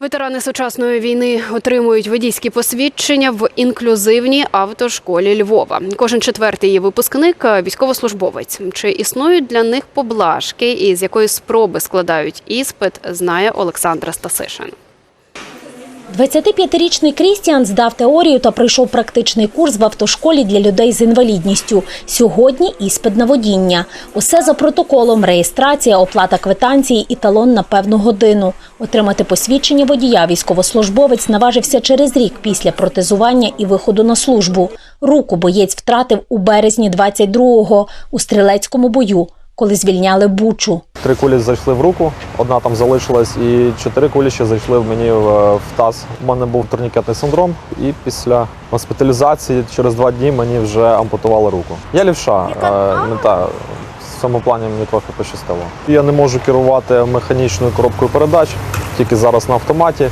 Ветерани сучасної війни отримують водійські посвідчення в інклюзивній автошколі Львова. Кожен четвертий її випускник – військовослужбовець. Чи існують для них поблажки і з якої спроби складають іспит, знає Олександра Стасишин. 25-річний Крістіан здав теорію та пройшов практичний курс в автошколі для людей з інвалідністю. Сьогодні іспит на водіння. Усе за протоколом: реєстрація, оплата квитанції і талон на певну годину. Отримати посвідчення водія військовослужбовець наважився через рік після протезування і виходу на службу. Руку боєць втратив у березні 22-го у стрілецькому бою, коли звільняли Бучу. Три кулі зайшли в руку, одна там залишилась, і чотири кулі ще зайшли в мені в, в таз. У мене був турнікетний синдром, і після госпіталізації через два дні мені вже ампутували руку. Я лівша, е, мета. В цьому плані мені трохи пощастило. Я не можу керувати механічною коробкою передач, тільки зараз на автоматі.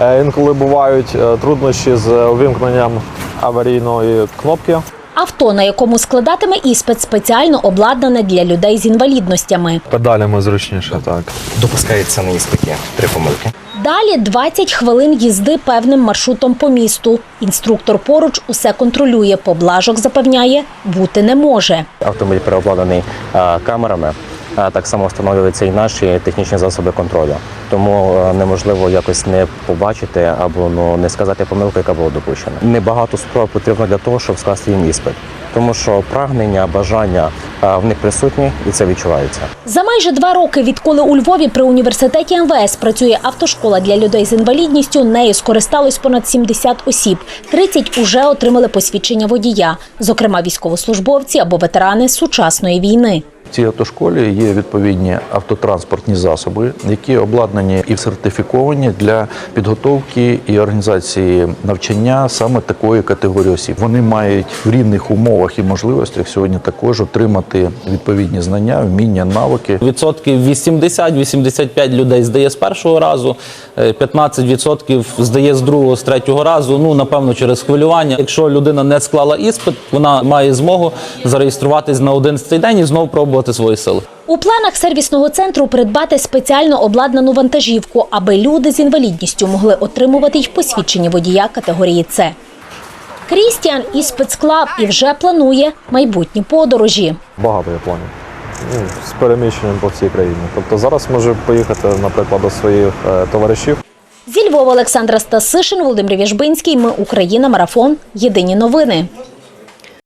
Е, Інколи бувають е, труднощі з увімкненням аварійної кнопки. Авто, на якому складатиме іспит, спеціально обладнане для людей з інвалідностями. Педалями зручніше, так. Допускається на іспиті три помилки. Далі 20 хвилин їзди певним маршрутом по місту. Інструктор поруч усе контролює. Поблажок запевняє, бути не може. Автомобіль переобладнаний камерами. Так само встановлюються і наші технічні засоби контролю. Тому е, неможливо якось не побачити або ну не сказати помилку, яка була допущена. Небагато спроб потрібно для того, щоб скласти їм іспит, тому що прагнення, бажання в них присутні, і це відчувається. За майже два роки, відколи у Львові при університеті МВС працює автошкола для людей з інвалідністю, нею скористалось понад 70 осіб. 30 уже отримали посвідчення водія, зокрема військовослужбовці або ветерани сучасної війни. В цій автошколі є відповідні автотранспортні засоби, які обладнані і сертифіковані для підготовки і організації навчання саме такої категорії осіб. Вони мають в рівних умовах і можливостях сьогодні також отримати відповідні знання, вміння, навики. Відсотків 80-85 людей здає з першого разу, е, 15% здає з другого, з третього разу. Ну напевно, через хвилювання. Якщо людина не склала іспит, вона має змогу зареєструватись на 11 день і знову пробувати свої сили. У планах сервісного центру придбати спеціально обладнану вантажівку, аби люди з інвалідністю могли отримувати й посвідчення водія категорії С. Крістіан іспит склав і вже планує майбутні подорожі. Багато є планів. Ну, з переміщенням по всій країні. Тобто зараз можу поїхати, наприклад, до своїх е, товаришів. Зі Львова Олександра Стасишин, Володимир Віжбинський. Ми Україна. Марафон. Єдині новини.